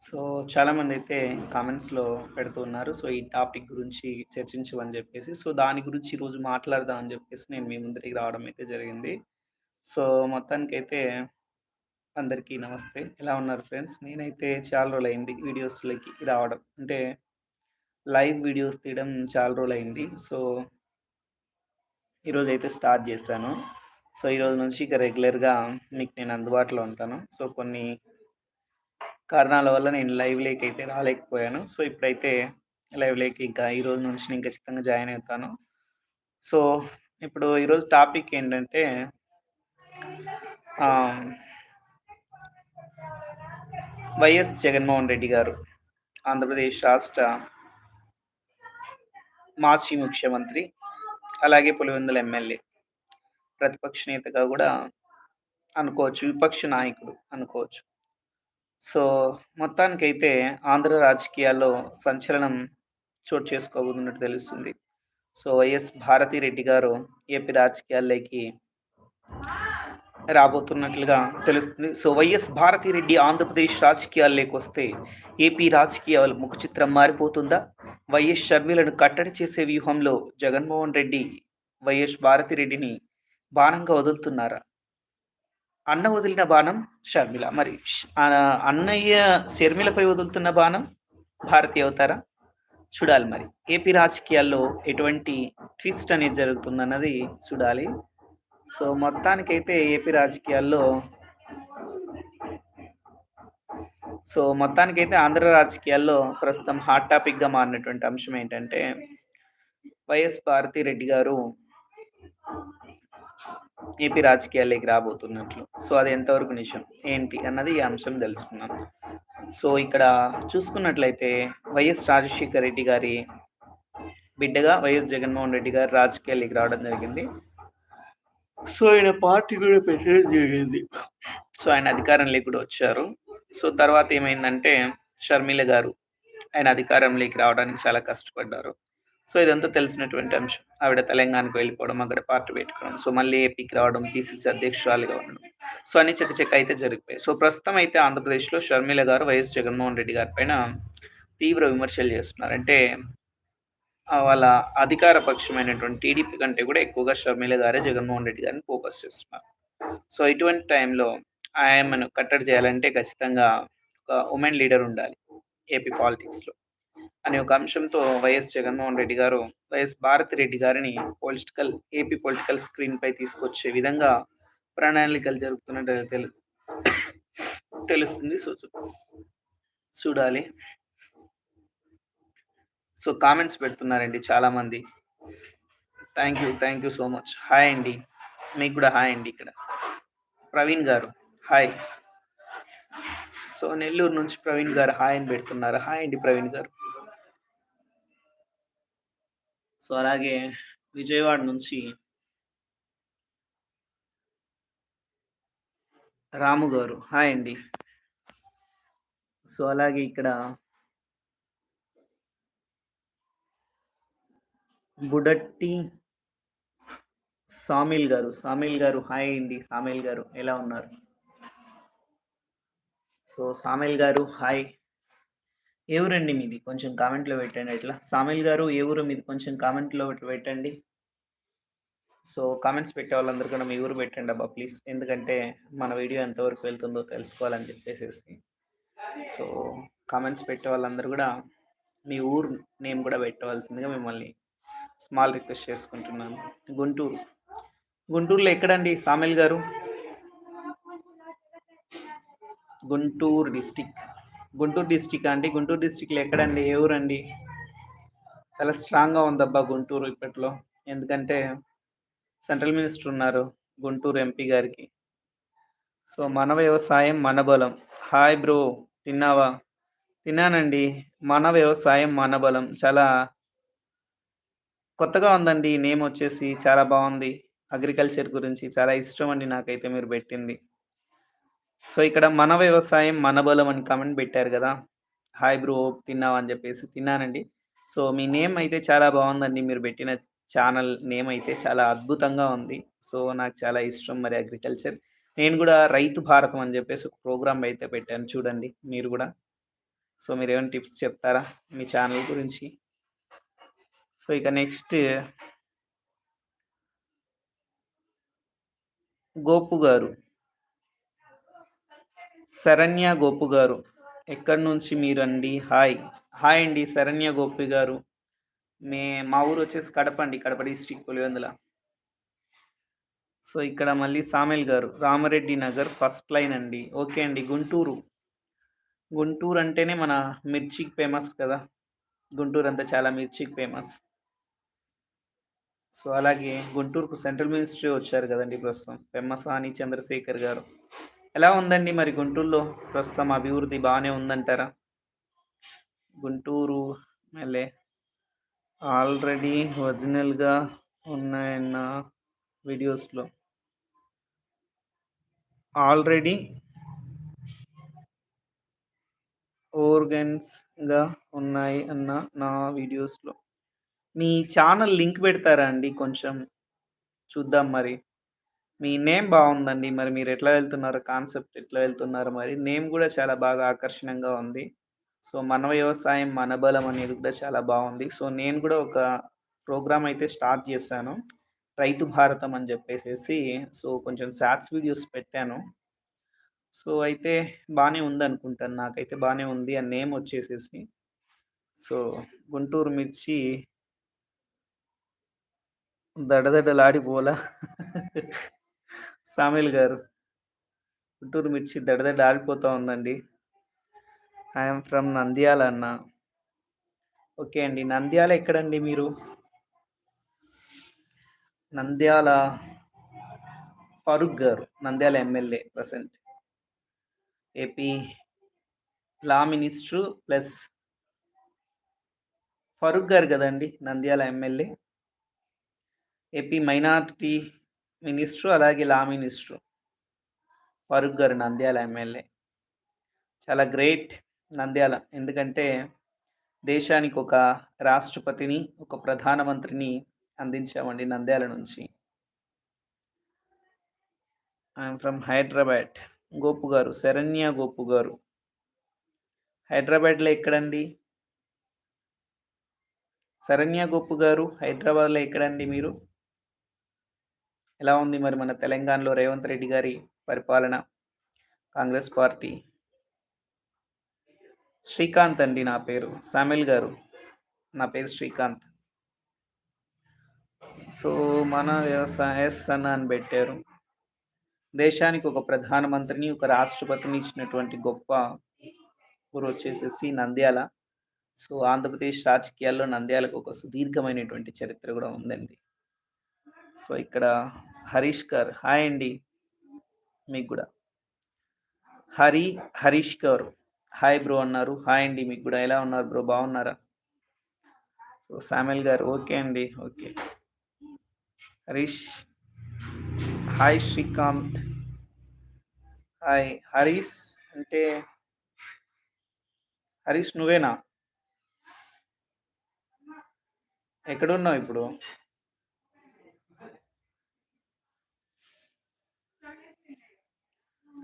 So, చాలామందైతే కామెంట్స్‌లో పెడుతూ ఉన్నారు. సో, ఈ టాపిక్ గురించి చర్చించమని చెప్పేసి సో, దాని గురించి ఈరోజు మాట్లాడదాం అని చెప్పేసి నేను మీ ముందరికి రావడం అయితే జరిగింది. సో, మొత్తానికైతే అందరికీ నమస్తే. ఎలా ఉన్నారు ఫ్రెండ్స్? నేనైతే చాలా రోజులయింది వీడియోస్‌లోకి రావడం. అంటే లైవ్ వీడియోస్ తీయడం చాలా రోజులయింది. సో ఈరోజైతే స్టార్ట్ చేశాను. సో, ఈరోజు నుంచి ఇక రెగ్యులర్‌గా మీకు నేను అందుబాటులో ఉంటాను. సో, కొన్ని కారణాల వల్ల నేను లైవ్ లేక్ అయితే రాలేకపోయాను. సో, ఇప్పుడైతే లైవ్ లేక్ ఇంకా ఈరోజు నుంచి నేను ఖచ్చితంగా జాయిన్ అవుతాను. సో, ఇప్పుడు ఈరోజు టాపిక్ ఏంటంటే వైఎస్ జగన్మోహన్ రెడ్డి గారు ఆంధ్రప్రదేశ్ రాష్ట్ర మాజీ ముఖ్యమంత్రి, అలాగే పులివెందుల ఎమ్మెల్యే. ప్రతిపక్ష నేతగా కూడా అనుకోవచ్చు. విపక్ష నాయకుడు అనుకోవచ్చు. సో, మొత్తానికైతే ఆంధ్ర రాజకీయాల్లో సంచలనం చోటు చేసుకోబోతున్నట్టు తెలుస్తుంది. సో, వైఎస్ భారతిరెడ్డి గారు ఏపీ రాజకీయాల్లోకి రాబోతున్నట్లుగా తెలుస్తుంది. సో, వైఎస్ భారతిరెడ్డి ఆంధ్రప్రదేశ్ రాజకీయాల్లోకొస్తే ఏపీ రాజకీయాల ముఖ చిత్రం మారిపోతుందా? వైఎస్ షర్మిలను కట్టడి చేసే వ్యూహంలో జగన్మోహన్ రెడ్డి వైఎస్ భారతిరెడ్డిని బాణంగా వదులుతున్నారా? అన్న వదిలిన బాణం షర్మిల. మరి అన్నయ్య షర్మిలపై వదులుతున్న బాణం భారతీయ అవుతారా? చూడాలి మరి. ఏపీ రాజకీయాల్లో ఎటువంటి ట్విస్ట్ అనేది జరుగుతుందన్నది చూడాలి. సో, మొత్తానికైతే ఏపీ రాజకీయాల్లో సో, మొత్తానికైతే ఆంధ్ర రాజకీయాల్లో ప్రస్తుతం హాట్ టాపిక్‌గా మారినటువంటి అంశం ఏంటంటే, వైఎస్ భారతిరెడ్డి గారు ఏపీ రాజకీయాల్లోకి రాబోతున్నట్లు. సో, అది ఎంతవరకు నిజం? ఏంటి? అన్నది ఈ అంశం తెలుసుకుందాం. సో, ఇక్కడ చూసుకున్నట్లయితే వైఎస్ రాజశేఖర్ రెడ్డి గారి బిడ్డగా వైఎస్ జగన్మోహన్ రెడ్డి గారు రాజకీయాల్లోకి రావడం జరిగింది. సో, ఆయన పార్టీ కూడా పెట్టడం జరిగింది. సో, ఆయన అధికారంలోకి కూడా వచ్చారు. సో, తర్వాత ఏమైందంటే షర్మిల గారు ఆయన అధికారంలోకి రావడానికి చాలా కష్టపడ్డారు. సో, ఇదంతా తెలిసినటువంటి అంశం. ఆవిడ తెలంగాణకు వెళ్ళిపోవడం, అక్కడ పార్టీ పెట్టుకోవడం, సో, మళ్ళీ ఏపీకి రావడం, పీసీసీ అధ్యక్షురాలిగా ఉండడం. సో, అన్ని చెక్క చెక్క అయితే జరిగిపోయాయి. సో, ప్రస్తుతం అయితే ఆంధ్రప్రదేశ్‌లో షర్మిల గారు వైఎస్ జగన్మోహన్ రెడ్డి గారి పైన తీవ్ర విమర్శలు చేస్తున్నారు. అంటే వాళ్ళ అధికార పక్షమైనటువంటి టీడీపీ కంటే కూడా ఎక్కువగా షర్మిల గారే జగన్మోహన్ రెడ్డి గారిని ఫోకస్ చేస్తున్నారు. సో, ఇటువంటి టైంలో ఆయమ్మను కట్టడి చేయాలంటే ఖచ్చితంగా ఒక ఉమెన్ లీడర్ ఉండాలి ఏపీ పాలిటిక్స్‌లో అనే ఒక అంశంతో వైఎస్ జగన్మోహన్ రెడ్డి గారు వైఎస్ భారతి రెడ్డి గారిని పొలిటికల్ ఏపీ పొలిటికల్ స్క్రీన్‌పై తీసుకొచ్చే విధంగా ప్రణాళికలు జరుపుతున్నట్టు తెలు తెలుస్తుంది. సో, చూడాలి. సో, కామెంట్స్ పెడుతున్నారండి చాలామంది. Thank you. Thank you so much. Hi అండి. మీకు కూడా హాయ్ అండి ఇక్కడ. ప్రవీణ్ గారు హాయ్. సో, నెల్లూరు నుంచి ప్రవీణ్ గారు హాయ్ అని పెడుతున్నారు. హాయ్ అండి ప్రవీణ్ గారు. సో, అలాగే విజయవాడ నుంచి రాము గారు హాయ్ అండి. సో, అలాగే ఇక్కడ బుడట్టి సామిల్ గారు, సామిల్ గారు హాయ్ అండి. సామిల్ గారు ఎలా ఉన్నారు? సో, సామిల్ గారు హాయ్. ఏ ఊరండి మీది? కొంచెం కామెంట్‌లో పెట్టండి ఇట్లా. సామిల్ గారు ఏ ఊరు మీది? కొంచెం కామెంట్‌లో పెట్టండి. సో, కామెంట్స్ పెట్టే వాళ్ళందరూ కూడా మీ ఊరు పెట్టండి అబ్బా ప్లీజ్. ఎందుకంటే మన వీడియో ఎంతవరకు వెళ్తుందో తెలుసుకోవాలని చెప్పేసేసి. సో, కామెంట్స్ పెట్టే వాళ్ళందరూ కూడా మీ ఊరు నేమ్ కూడా పెట్టవలసిందిగా మిమ్మల్ని స్మాల్ రిక్వెస్ట్ చేసుకుంటున్నాను. గుంటూరు. గుంటూరులో ఎక్కడండి సామిల్ గారు? గుంటూరు డిస్టిక్ గుంటూరు డిస్టిక్ అండి? గుంటూరు డిస్ట్రిక్ట్‌లో ఎక్కడండి? ఏ ఊరండి? చాలా స్ట్రాంగ్‌గా ఉందబ్బా గుంటూరు ఇప్పట్లో. ఎందుకంటే సెంట్రల్ మినిస్టర్ ఉన్నారు గుంటూరు ఎంపీ గారికి. సో, మన వ్యవసాయం మన బలం. హాయ్ బ్రో తిన్నావా? తిన్నానండి. మన వ్యవసాయం మన బలం. చాలా కొత్తగా ఉందండి నేమ్ వచ్చేసి. చాలా బాగుంది అగ్రికల్చర్ గురించి చాలా ఇష్టం అండి నాకైతే మీరు పెట్టింది. సో, ఇక్కడ మన వ్యవసాయం మన బలం అని కామెంట్ పెట్టారు కదా హాయ్ బ్రో తిన్నావా? అని చెప్పేసి. తిన్నానండి. సో, మీ నేమ్ అయితే చాలా బాగుందండి మీరు పెట్టిన ఛానల్ నేమ్ అయితే చాలా అద్భుతంగా ఉంది. సో, నాకు చాలా ఇష్టం మరి అగ్రికల్చర్. నేను కూడా రైతు భారతం అని చెప్పేసి ఒక ప్రోగ్రామ్ అయితే పెట్టాను చూడండి మీరు కూడా సో మీరు ఏమైనా టిప్స్ చెప్తారా మీ ఛానల్ గురించి సో ఇక నెక్స్ట్ గోపు గారు శరణ్య గోపు గారు ఎక్కడి నుంచి మీరండి? హాయ్. హాయ్ అండి శరణ్య గోపి గారు. మే మా ఊరు వచ్చేసి కడప అండి కడప డిస్టిక్ పులివెందుల. సో ఇక్కడ మళ్ళీ సామెల్ గారు రామరెడ్డి నగర్ ఫస్ట్ లైన్ అండి. ఓకే అండి గుంటూరు. గుంటూరు అంటేనే మన మిర్చికి ఫేమస్ కదా. గుంటూరు అంతా చాలా మిర్చికి ఫేమస్. సో అలాగే గుంటూరుకు సెంట్రల్ మినిస్ట్రీ వచ్చారు కదండి ప్రస్తుతం పెమ్మసాని చంద్రశేఖర్ గారు. ఎలా ఉందండి మరి గుంటూరులో? ప్రస్తుతం అభివృద్ధి బాగానే ఉందంటారా? గుంటూరు ఎమ్మెల్యే. ఆల్రెడీ ఒరిజినల్గా ఉన్నాయన్న వీడియోస్లో. ఆల్రెడీ ఓర్గన్స్గా ఉన్నాయి అన్న నా వీడియోస్లో. మీ ఛానల్ లింక్ పెడతారా అండి కొంచెం? చూద్దాం మరి. మీ నేమ్ బాగుందండి. మరి మీరు ఎట్లా వెళ్తున్నారు? కాన్సెప్ట్ ఎట్లా వెళ్తున్నారు? మరి నేమ్ కూడా చాలా బాగా ఆకర్షణంగా ఉంది. సో మన వ్యవసాయం మన బలం అనేది కూడా చాలా బాగుంది. సో నేను కూడా ఒక ప్రోగ్రామ్ అయితే స్టార్ట్ చేశాను. రైతు భారతం అని చెప్పేసి సో కొంచెం శాట్స్ వీడియోస్ పెట్టాను. సో అయితే బాగానే ఉంది అనుకుంటాను నాకైతే బాగానే ఉంది. ఆ నేమ్ వచ్చేసేసి. సో గుంటూరు మిర్చి దడదడలాడిపోలా. సామిల్ గారు. గుంటూరు మిర్చి దడదడ ఆడిపోతూ ఉందండి. ఐఎమ్ ఫ్రమ్ నంద్యాల అన్న. ఓకే అండి. నంద్యాల ఎక్కడండి మీరు? నంద్యాల ఫరూక్ గారు. Nandyal MLA present AP law minister plus Farooq గారు కదండి. Nandyal MLA AP minority minister అలాగే లా మినిస్టర్. ఫరూక్ గారు నంద్యాల ఎమ్మెల్యే. చాలా గ్రేట్ నంద్యాల. ఎందుకంటే దేశానికి ఒక రాష్ట్రపతిని ఒక ప్రధానమంత్రిని అందించామండి నంద్యాల నుంచి. I'm from Hyderabad. గోపు గారు శరణ్య గోపు గారు. హైదరాబాద్లో ఎక్కడండి? శరణ్య గోపు గారు హైదరాబాద్లో ఎక్కడండి మీరు? ఎలా ఉంది మరి మన తెలంగాణలో రేవంత్ రెడ్డి గారి పరిపాలన? కాంగ్రెస్ పార్టీ. శ్రీకాంత్ అండి నా పేరు. సామిల్ గారు. నా పేరు శ్రీకాంత్. సో మన వ్యవసాయ సన్న అని పెట్టారు. దేశానికి ఒక ప్రధానమంత్రిని ఒక రాష్ట్రపతిని ఇచ్చినటువంటి గొప్ప ఊరు వచ్చేసేసి నంద్యాల. సో ఆంధ్రప్రదేశ్ రాజకీయాల్లో నంద్యాలకు ఒక సుదీర్ఘమైనటువంటి చరిత్ర కూడా ఉందండి. సో ఇక్కడ హరీష్ గారు హాయ్ అండి. మీకు కూడా. హరి హరీష్ గారు హాయ్ బ్రో అన్నారు. హాయ్ అండి మీకు కూడా. ఎలా ఉన్నారు బ్రో? బాగున్నారా? సో సామెల్ గారు ఓకే అండి okay. Harish. Hi Srikanth. Hi. Harish అంటే హరీష్ నువ్వేనా? ఎక్కడున్నావు ఇప్పుడు?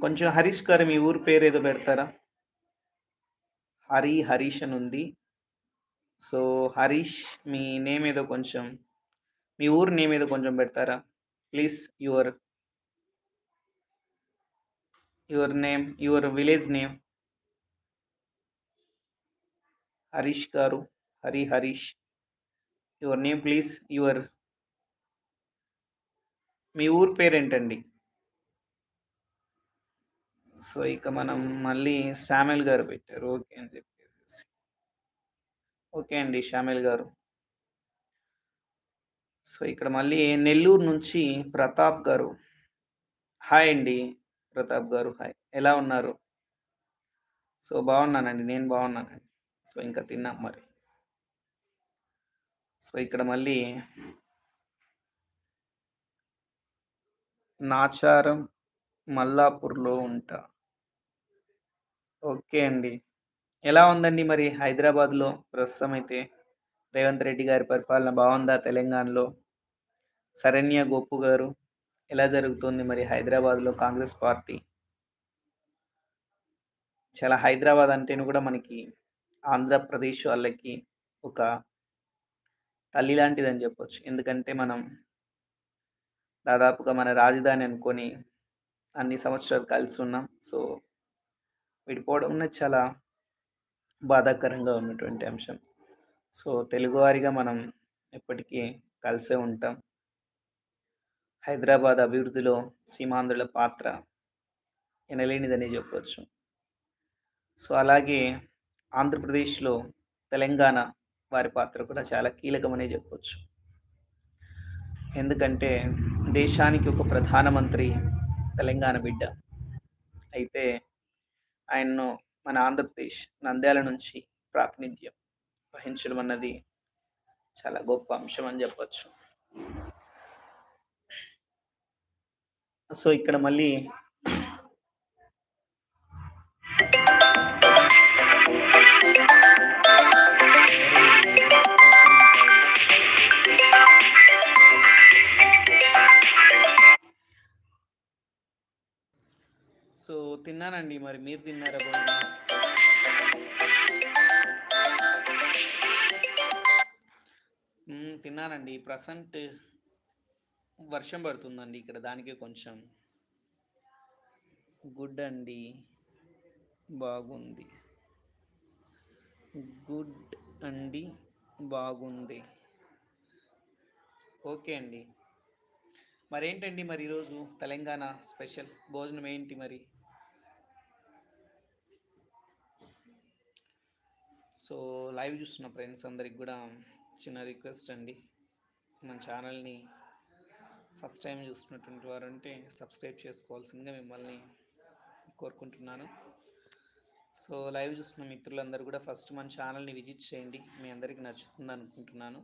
కొంచెం హరీష్ గారు మీ ఊరు పేరు ఏదో పెడతారా? హరి హరీష్ అని ఉంది. సో హరీష్ మీ నేమ్ ఏదో కొంచెం మీ ఊరు నేమ్ ఏదో కొంచెం పెడతారా? Please your your name your village name. Harish గారు Hari Harish. Your name please your. మీ ఊరు పేరేంటండి? సో ఇక మనం మళ్ళీ శామెల్ గారు పెట్టారు. ఓకే అని చెప్పేసి ఓకే అండి శామెల్ గారు. సో ఇక్కడ మళ్ళీ నెల్లూరు నుంచి ప్రతాప్ గారు. హాయ్ అండి ప్రతాప్ గారు హాయ్. ఎలా ఉన్నారు? సో బాగున్నానండి. నేను బాగున్నానండి. సో ఇంకా తిన్నాం మరి. సో ఇక్కడ మళ్ళీ నాచారం మల్లాపూర్లో ఉంటా. ఓకే అండి ఎలా ఉందండి మరి హైదరాబాద్లో ప్రస్తుతం అయితే రేవంత్ రెడ్డి గారి పరిపాలన బాగుందా తెలంగాణలో శరణ్య గోపు గారు ఎలా జరుగుతుంది మరి హైదరాబాద్లో కాంగ్రెస్ పార్టీ చాలా హైదరాబాద్ అంటేను కూడా మనకి ఆంధ్రప్రదేశ్ వాళ్ళకి ఒక తల్లి లాంటిదని చెప్పొచ్చు. ఎందుకంటే మనం దాదాపుగా మన రాజధాని అనుకొని అన్ని సంవత్సరాలు కలిసి ఉన్నాం. సో, విడిపోవడం అనేది చాలా బాధాకరంగా ఉన్నటువంటి అంశం. సో, తెలుగువారిగా మనం ఎప్పటికీ కలిసే ఉంటాం. హైదరాబాద్ అభివృద్ధిలో సీమాంధ్రుల పాత్ర ఎనలేనిదని చెప్పవచ్చు సో, అలాగే ఆంధ్రప్రదేశ్‌లో తెలంగాణ వారి పాత్ర కూడా చాలా కీలకమనే చెప్పవచ్చు ఎందుకంటే దేశానికి ఒక ప్రధానమంత్రి తెలంగాణ బిడ్డ. అయితే ఆయన్ను మన ఆంధ్రప్రదేశ్ నంద్యాల నుంచి ప్రాతినిధ్యం వహించడం అన్నది చాలా గొప్ప అంశం అని చెప్పచ్చు. సో, ఇక్కడ మళ్ళీ సో, తిన్నానండి. మరి మీరు తిన్నారా భోజనం? తిన్నానండి. ప్రసెంట్ వర్షం పడుతుందండి ఇక్కడ. దానికే కొంచెం గుడ్ అండి. బాగుంది. గుడ్ అండి. బాగుంది. ఓకే అండి. మరేంటండి మరి ఈరోజు తెలంగాణ స్పెషల్ భోజనం ఏంటి మరి? సో, లైవ్ చూస్తున్న ఫ్రెండ్స్ అందరికి కూడా చిన్న రిక్వెస్ట్ అండి. మన ఛానల్‌ని ఫస్ట్ టైం చూస్తున్నటువంటి వారుంటే సబ్స్క్రైబ్ చేసుకోవాల్సిందిగా మిమ్మల్ని కోరుకుంటున్నాను. సో, లైవ్ చూస్తున్న మిత్రులందరూ కూడా ఫస్ట్ మన ఛానల్‌ని విజిట్ చేయండి. మీ నచ్చుతుంది అనుకుంటున్నాను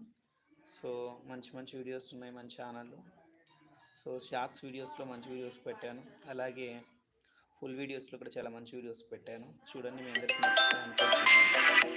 సో, మంచి మంచి వీడియోస్ ఉన్నాయి మన ఛానల్‌లో. సో, షార్ట్స్ వీడియోస్‌లో మంచి వీడియోస్ పెట్టాను. అలాగే ఫుల్ వీడియోస్‌లో కూడా చాలా మంచి వీడియోస్ పెట్టాను. చూడండి మీ అందరికి నచ్చుతాయి